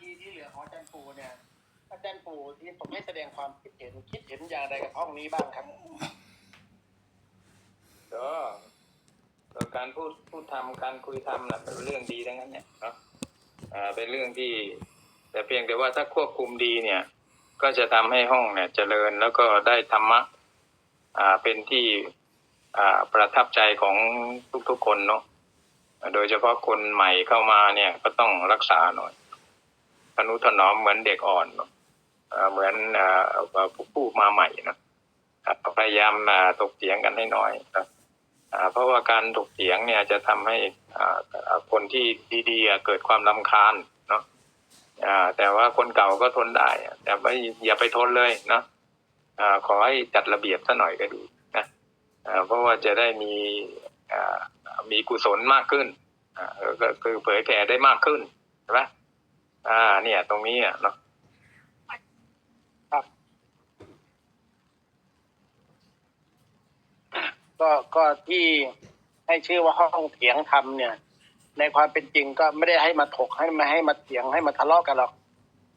ทีที่เหลือของอาจารย์ปู่เนี่ยอาจารย์ปู่ที่ผมให้แสดงความคิดเห็นคิดเห็นอย่างไรกับห้องนี้บ้างครับก็ก็การพูดพูดทำการคุยทำนะเป็นเรื่องดีทั้งนั้นเนี่ยเนาะเป็นเรื่องที่ แต่เพียงแต่ว่าถ้าควบคุมดีเนี่ย ก็จะทำให้ห้องเนี่ยเจริญแล้วก็ได้ธรรมะอ่าเป็นที่อ่าประทับใจของทุกๆคนเนาะโดยเฉพาะคนใหม่เข้ามาเนี่ยก็ต้องรักษาหน่อย ทนุถนอมเหมือนเด็กอ่อนเหมือนผู้มาใหม่นะพยายามอ่าถกเถียงกันให้น้อยนะเพราะว่าการถกเถียงเนี่ยจะทำให้คนที่ดีๆเกิดความลำคาญเนาะแต่ว่าคนเก่าก็ทนได้แต่ไม่อย่าไปทนเลยเนาะขอให้จัดระเบียบซะหน่อยก็ดีนะเพราะว่าจะได้มีมีกุศลมากขึ้นก็คือเผยแผ่ได้มากขึ้นใช่ไหม อ่า เนี่ย ตรงนี้อะเนาะก็ก็ที่ให้ชื่อว่าห้องเถียงธรรมเนี่ย ในความเป็นจริงก็ไม่ได้ให้มาถกให้มาให้มาเถียงให้มาทะเลาะกันหรอก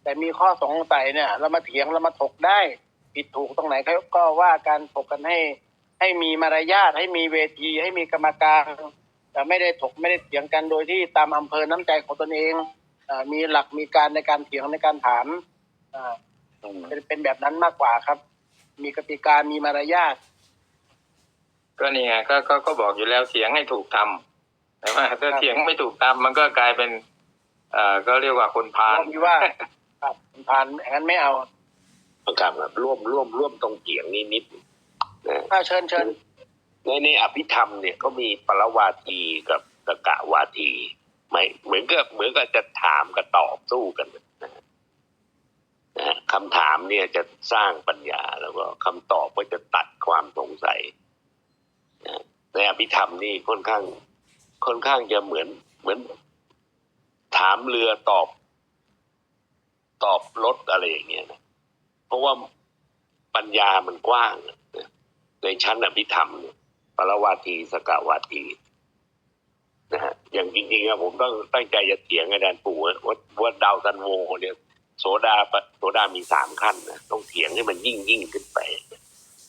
แต่มีข้อสงสัยเนี่ยเรามาเถียงเรามาถกได้ผิดถูกตรงไหนก็ว่าการถกกันให้ ให้มีมารยาทให้มีเวทีให้มีกรรมการแต่ไม่ได้ถกไม่ได้เถียงกันโดยที่ตามอำเภอน้ำใจของตนเอง มีหลักมีการในการเถียงในการถามอ่าเป็นเป็นแบบนั้นมากกว่าครับ มีกติกามีมารยาทก็นี่ไงก็ก็ก็บอกอยู่แล้วเถียงให้ถูกทำแต่ว่าถ้าเถียงไม่ถูกทำมันก็กลายเป็น เอ่อก็เรียกว่าคนพาลผมคิดว่าครับผ่านอย่างนั้นไม่เอาประกาศแบบร่วมร่วมร่วมตรงเถียงนิดนิดนะถ้าเชิญเชิญในในอภิธรรมเนี่ยก็มีปรวาทีกับตะกะวาทีไหมเหมือนกับเหมือนกับจะถามกับตอบสู้กันนะนะคำถามเนี่ยจะสร้างปัญญาแล้วก็คำตอบก็จะตัดความสงสัยนะในอภิธรรมนี่ค่อนข้าง ค่อนข้างจะเหมือนเหมือน ถามเรือตอบ ตอบรถอะไรอย่างเงี้ยนะเพราะว่าปัญญามันกว้างนะในชั้นอภิธรรมเนี่ยปรวาทีสกาวาที นะฮะอย่างจริงๆอะผมต้องตั้งใจจะเถียงอาจารย์ปู่ว่าว่าดาวซันโวเนี่ยโสดาโสดามีสามขั้นนะต้องเถียงให้มันยิ่งยิ่งขึ้นไป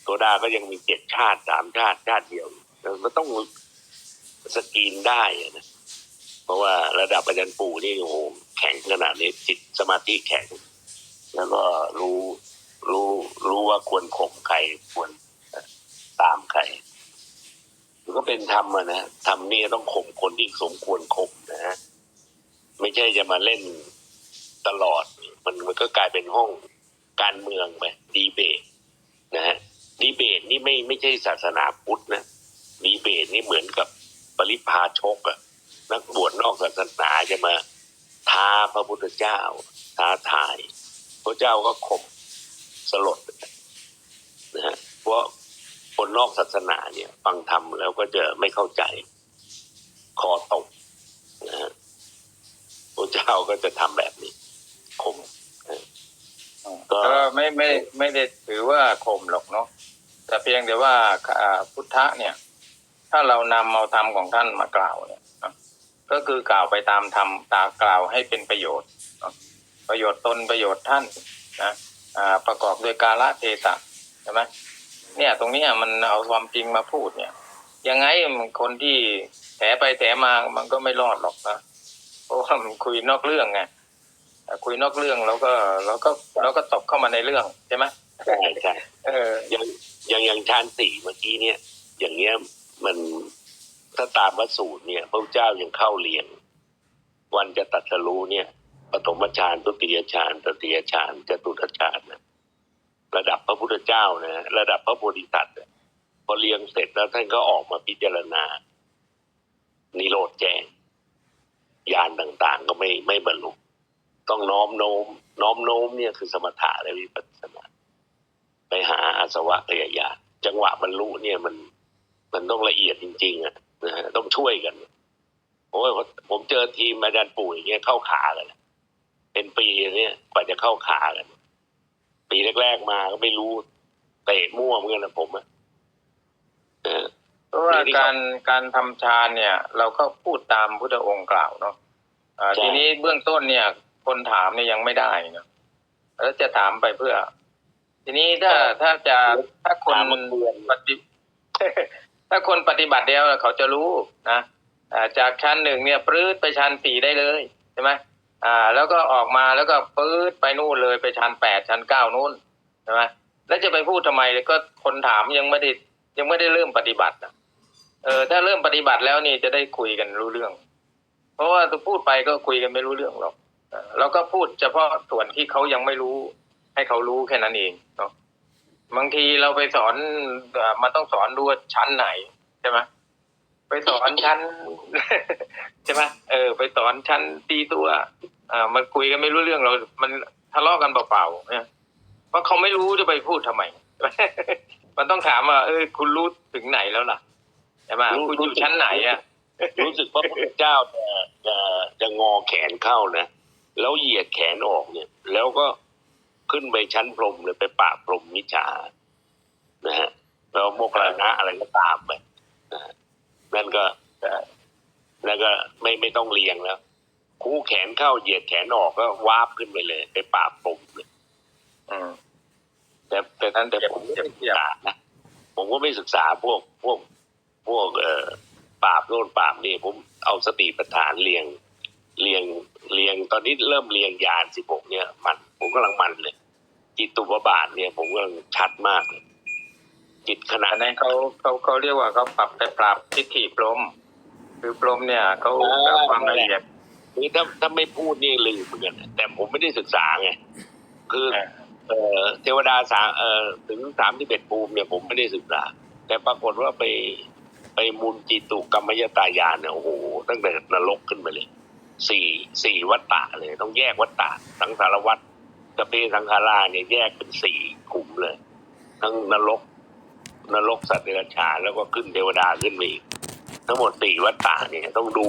โสดาก็ยังมีเจ็ดชาติสามชาติชาติเดียวแล้วก็ต้องสกรีนได้นะเพราะว่าระดับอาจารย์ปู่นี่โอ้โหแข็งขนาดนี้จิตสมาธิแข็ง แล้วก็รู้รู้รู้ว่าควรข่มใครควรตามใคร มันก็เป็นธรรมอะนะธรรมนี่ต้องข่มคนที่สมควรข่มนะฮะไม่ใช่จะมาเล่นตลอด มันมันก็กลายเป็นห้องการเมืองไปดีเบตนะฮะดีเบตนี่ไม่ไม่ใช่ศาสนาพุทธนะดีเบตนี่เหมือนกับปริพาชกอะนักบวชนอกศาสนาจะมาท้าพระพุทธเจ้า ท้าทาย พระเจ้าก็ข่มสลดนะฮะเพราะ คนนอกศาสนาเนี่ยฟังธรรมแล้วก็จะไม่เข้าใจ คอตกนะฮะพระเจ้าก็จะทำแบบนี้ข่มก็ไม่ไม่ไม่ได้ถือว่าข่มหรอกเนาะแต่เพียงแต่ว่าพุทธะเนี่ย ถ้าเรานำเอาธรรมของท่านมากล่าวเนี่ยก็คือกล่าวไปตามธรรมตากล่าวให้เป็นประโยชน์ประโยชน์ตนประโยชน์ท่านนะประกอบด้วยกาละเทศะใช่ไหม เนี่ย ตรงเนี้ยมันเอาความจริงมาพูดเนี่ย ยังไงมันคนที่แถไปแถมามันก็ไม่รอดหรอกนะเพราะว่ามันคุยนอกเรื่องไงแต่คุยนอกเรื่องแล้วก็เราก็เราก็ตกเข้ามาในเรื่องใช่ไหมใช่ใช่เอออย่างอย่างอย่างชานสี่เมื่อกี้เนี่ย อย่างเงี้ยมันถ้าตามพระสูตรเนี่ย พระเจ้ายังเข้าเรียน วันจะตัดสรู้เนี่ยปฐมฌานทุติยฌานตติยฌานจตุตฌานนะ ระดับพระพุทธเจ้านะระดับพระโพธิสัตว์พอเรียงเสร็จแล้วท่านก็ออกมาพิจารณา นิโรธแจ้งยานต่างๆ ก็ไม่ไม่บรรลุต้องน้อมโน้ม น้อมโน้มเนี่ยคือสมถะและวิปัสสนาไปหาอาสวะพยายาจังหวะบรรลุเนี่ยมัน มันต้องละเอียดจริง ๆ อะนะฮะต้องช่วยกันโอ้ยผมเจอทีมอาจารย์ปู่อย่างเงี้ยเข้าขากันเป็นปีเนี่ยกว่าจะเข้าขากัน ปีแรกๆมาก็ไม่รู้เตะมั่วเหมือนกันนะผมอะเออเพราะว่าการการทำฌานเนี่ย เราก็พูดตามพุทธองค์กล่าวเนาะอ่าใช่ทีนี้เบื้องต้นเนี่ยคคนถามเนี่ยยังไม่ได้เนอะแล้วจะถามไปเพื่อ ทีนี้ถ้าถ้าจะถ้าคนถามมาเตือนปฏิถ้าคนปฏิบัติแล้วเขาจะรู้นะอ่าจากชั้นหนึ่งเนี่ยปลื้ดไปชั้นสี่ได้เลยใช่ไหม อ่า แล้วก็ออกมาแล้วก็ปลื้ดไปนู่นเลยไปชั้นแปดชั้นเก้านู่นใช่ไหมแล้วจะไปพูดทำไมก็คนถามยังไม่ได้ยังไม่ได้เริ่มปฏิบัตินะเออถ้าเริ่มปฏิบัติแล้วนี่จะได้คุยกันรู้เรื่อง เพราะว่าถ้าพูดไปก็คุยกันไม่รู้เรื่องหรอกเราก็พูดเฉพาะส่วนที่เขายังไม่รู้ ให้เขารู้แค่นั้นเองเนาะบางทีเราไปสอนอ่อมันต้องสอนดูว่าชั้นไหนใช่ไหม ไปสอนชั้นใช่ไหมเออ ไปสอนชั้นตีตัวอ่ามันคุยกันไม่รู้เรื่องเรา มันทะเลาะกันเปล่าๆเนี่ยเพราะเขาไม่รู้จะไปพูดทำไมมันต้องถามว่าเออคุณรู้ถึงไหนแล้วล่ะใช่ไหมรู้คุณอยู่ชั้นไหนอะรู้สึกว่าพระพุทธเจ้าจะจะจะงอแขนเข้านะแล้วเหยียดแขนออกเนี่ย แล้วก็ขึ้นไปชั้นพรหมเลยไปปราบพรหมมิจฉานะฮะแล้วโมกขลานะอะไรก็ตามไป นะฮะนั่นก็นั่นก็ไม่ไม่ต้องเรียงแล้วคู่แขนเข้าเหยียดแขนออกก็วาบขึ้นไปเลย ไปปราบพรหมเลยอืมแต่แต่นั้นแต่เดี๋ยวผมก็เดี๋ยวไม่ศึกษานะผมก็ไม่ศึกษาพวกพวกพวกเอ่อปราบโน่นปราบนี่ผมเอาสติปัฏฐานเรียงเรียงเรียงตอนนี้เริ่มเรียงยานสิบหกเนี่ย มันผมกำลังมันเลยจิตตุปบาทเนี่ย ผมกำลังชัดมากเลย จิตขนาอัดนนั้นเขาเขาเขาเรียกว่าเขาปรับไปปรับทิฏฐิพรหมคือพรหมเนี่ยเขาแบบความละเอียดคือถ้าถ้าไม่พูดนี่ลืมเหมือนกันนะแต่ผมไม่ได้ศึกษาไงคืออ่าเอ่อเทวดาสามเอ่อถึงสามที่เบ็ดภูมิเนี่ยผมไม่ได้ศึกษา แต่ปรากฏว่าไปไปมูลจิตุกรรมยตายานเนี่ยโอ้โหตั้งแต่นรกขึ้นไปเลยสี่สี่วัตตะเลย ต้องแยกวัตตะสังสารวัตกเพสังขาราเนี่ยแยกเป็นสี่กลุ่มเลย ทั้งนรก นรกสัตว์เดรัจฉานแล้วก็ขึ้นเทวดาขึ้นมาอีกทั้งหมดสี่วัฏฏะเนี่ยต้องดู